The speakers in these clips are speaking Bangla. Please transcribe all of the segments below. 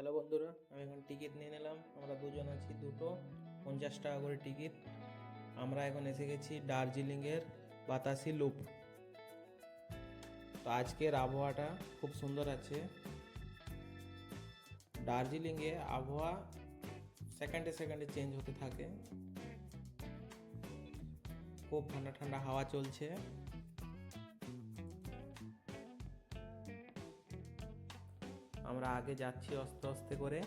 হ্যালো বন্ধুরা, আমি এখন টিকিট নিয়ে নিলাম। আমরা দুজন আছি, দুটো। পঞ্চাশ টাকা করে টিকিট আমরা এখন এসে গেছি দার্জিলিংয়ের বাতাসি লুপ। তো আজকের আবহাওয়াটা খুব সুন্দর আছে। দার্জিলিংয়ে আবহাওয়া সেকেন্ডে সেকেন্ডে চেঞ্জ হতে থাকে। খুব ঠান্ডা ঠান্ডা হাওয়া চলছে। আমরা আগে যাচ্ছি আস্তে আস্তে করে।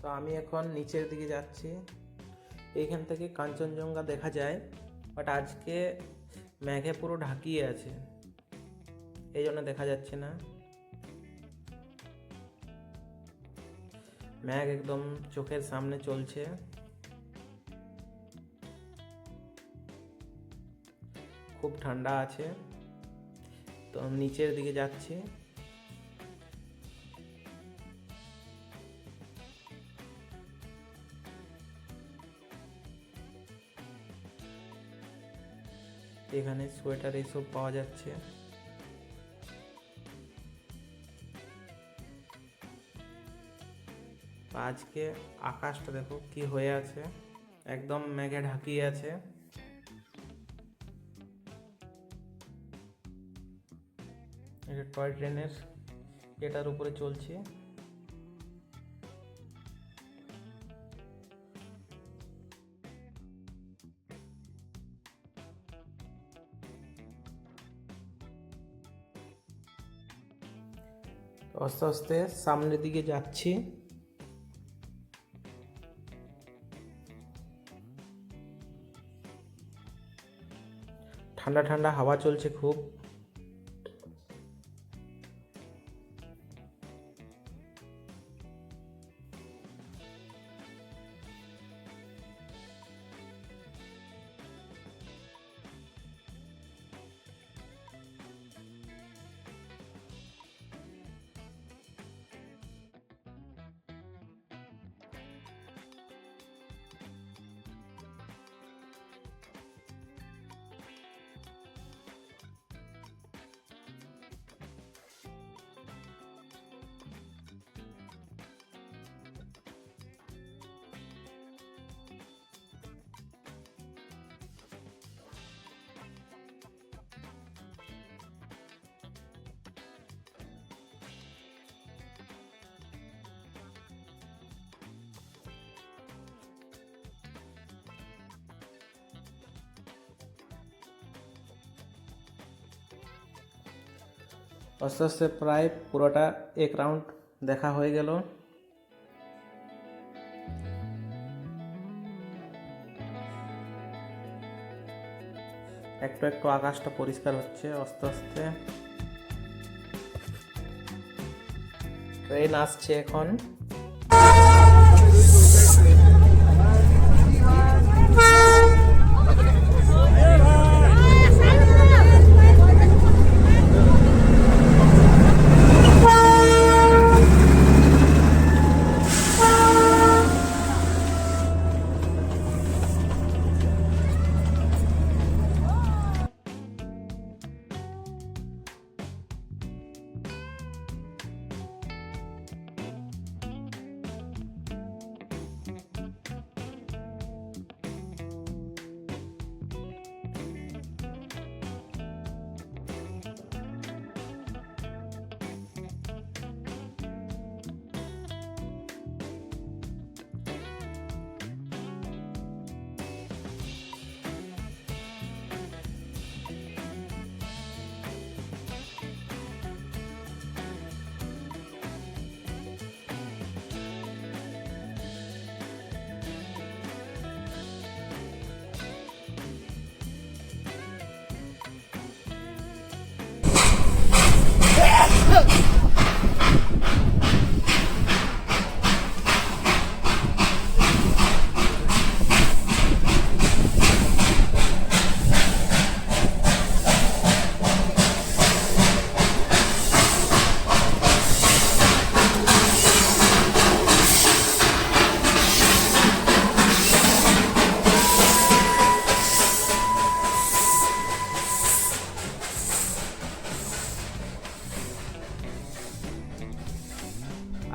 তো আমি এখন নিচের দিকে যাচ্ছি। এইখান থেকে কাঞ্চনজঙ্ঘা দেখা যায় বাট আজকে মেঘে পুরো ঢাকিয়ে আছে। এই জন্য দেখা যাচ্ছে না। ম্যাঘ একদম চোখের সামনে চলছে। খুব ঠান্ডা আছে। তো নিচের দিকে যাচ্ছি। এখানে সোয়েটার এইসব পাওয়া যাচ্ছে। আজকে আকাশটা দেখো কি হয়ে আছে। একদম মেঘে ঢাকিয়ে আছে। এটা টয় ট্রেনের এটার উপরে চলছে। আস্তে আস্তে সামনের দিকে যাচ্ছি। ঠান্ডা ঠান্ডা হাওয়া চলছে খুব। আস্তে আস্তে প্রায় পুরোটা এক রাউন্ড দেখা হয়ে গেল। একটু একটু আকাশটা পরিষ্কার হচ্ছে, আস্তে আস্তে। ট্রেন আসছে এখন।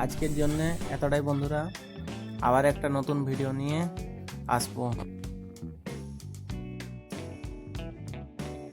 আজকের জন্য এতটাই বন্ধুরা। আবার একটা নতুন ভিডিও নিয়ে আসব।